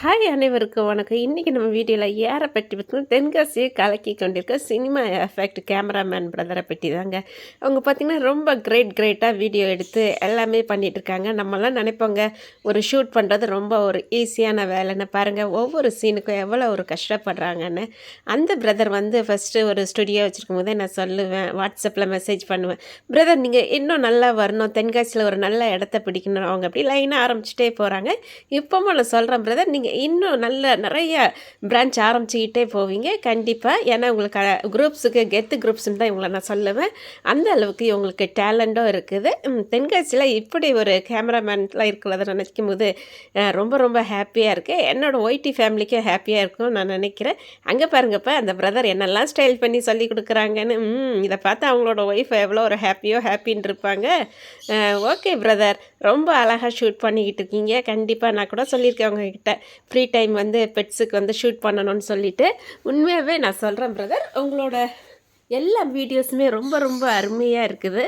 Hi அனைவருக்கும் வணக்கம். இன்றைக்கி நம்ம வீடியோவில் யாரை பற்றி பார்த்தீங்கன்னா தென்காசியை கலக்கி கொண்டிருக்க சினிமா எஃபெக்ட் கேமராமேன் பிரதரை பற்றி தாங்க. அவங்க பார்த்திங்கன்னா ரொம்ப கிரேட் கிரேட்டாக வீடியோ எடுத்து எல்லாமே பண்ணிகிட்டு இருக்காங்க. நம்மலாம் நினைப்போங்க ஒரு ஷூட் பண்ணுறது ரொம்ப ஒரு ஈஸியான வேலைன்னு பாருங்கள் ஒவ்வொரு சீனுக்கும் எவ்வளோ ஒரு கஷ்டப்படுறாங்கன்னு. அந்த பிரதர் வந்து ஃபஸ்ட்டு ஒரு ஸ்டுடியோ வச்சுருக்கும் போதே நான் சொல்லுவேன் வாட்ஸ்அப்பில் மெசேஜ் பண்ணுவேன். பிரதர் நீங்கள் இன்னும் நல்லா வரணும். தென்காசியில் ஒரு நல்ல இடத்த பிடிக்கணும். அவங்க அப்படி லைனாக ஆரம்பிச்சிட்டே போகிறாங்க இப்போவும் நான் சொல்கிறேன் பிரதர் நீங்கள் இன்னும் நல்ல நிறைய பிரான்ச் ஆரம்பிச்சுக்கிட்டே போவீங்க. கண்டிப்பாக ஏன்னா உங்களுக்கு குரூப்ஸுக்கு கெத்து குரூப்ஸ்னு தான் இவங்களை நான் சொல்லுவேன். அந்த அளவுக்கு இவங்களுக்கு டேலண்ட்டும் இருக்குது. தென்காசியில் இப்படி ஒரு கேமராமேன்லாம் இருக்கிறத நினைக்கும் போது ரொம்ப ரொம்ப ஹாப்பியாக இருக்குது என்னோடய ஒய்டி ஃபேமிலிக்கும் ஹாப்பியாக இருக்கும் நான் நினைக்கிறேன். அங்கே பாருங்கப்பா அந்த பிரதர் என்னெல்லாம் ஸ்டைல் பண்ணி சொல்லி கொடுக்குறாங்கன்னு. இதை பார்த்து அவங்களோட ஒய்ஃப் எவ்வளோ ஒரு ஹாப்பியோ ஹாப்பின்னு இருப்பாங்க. ஓகே பிரதர் ரொம்ப அழகாக ஷூட் பண்ணிக்கிட்டு இருக்கீங்க. கண்டிப்பாக நான் கூட சொல்லியிருக்கேன் அவங்கக்கிட்ட ஃப்ரீ டைம் வந்து பெட்ஸுக்கு வந்து ஷூட் பண்ணணும்னு சொல்லிவிட்டு உண்மையாகவே நான் சொல்கிறேன் பிரதர் உங்களோட எல்லா வீடியோஸுமே ரொம்ப ரொம்ப அருமையாக இருக்குது.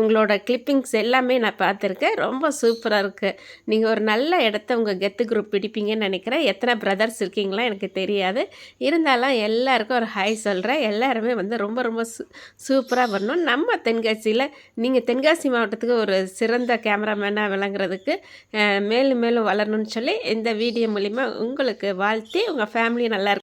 உங்களோட கிளிப்பிங்ஸ் எல்லாமே நான் பார்த்துருக்கேன். ரொம்ப சூப்பராக இருக்குது நீங்கள் ஒரு நல்ல இடத்த உங்கள் கெத்து குரூப் பிடிப்பீங்கன்னு நினைக்கிறேன். எத்தனை பிரதர்ஸ் இருக்கீங்களா எனக்கு தெரியாது. இருந்தாலும் எல்லாருக்கும் ஒரு ஹாய் சொல்கிறேன் எல்லாருமே வந்து ரொம்ப ரொம்ப சூ சூப்பராக வரணும். நம்ம தென்காசியில் நீங்கள் தென்காசி மாவட்டத்துக்கு ஒரு சிறந்த கேமராமேனாக விளங்குறதுக்கு மேலும் மேலும் வளரணும்னு சொல்லி இந்த வீடியோ மூலிமா உங்களுக்கு வாழ்த்தி உங்கள் ஃபேமிலி நல்லா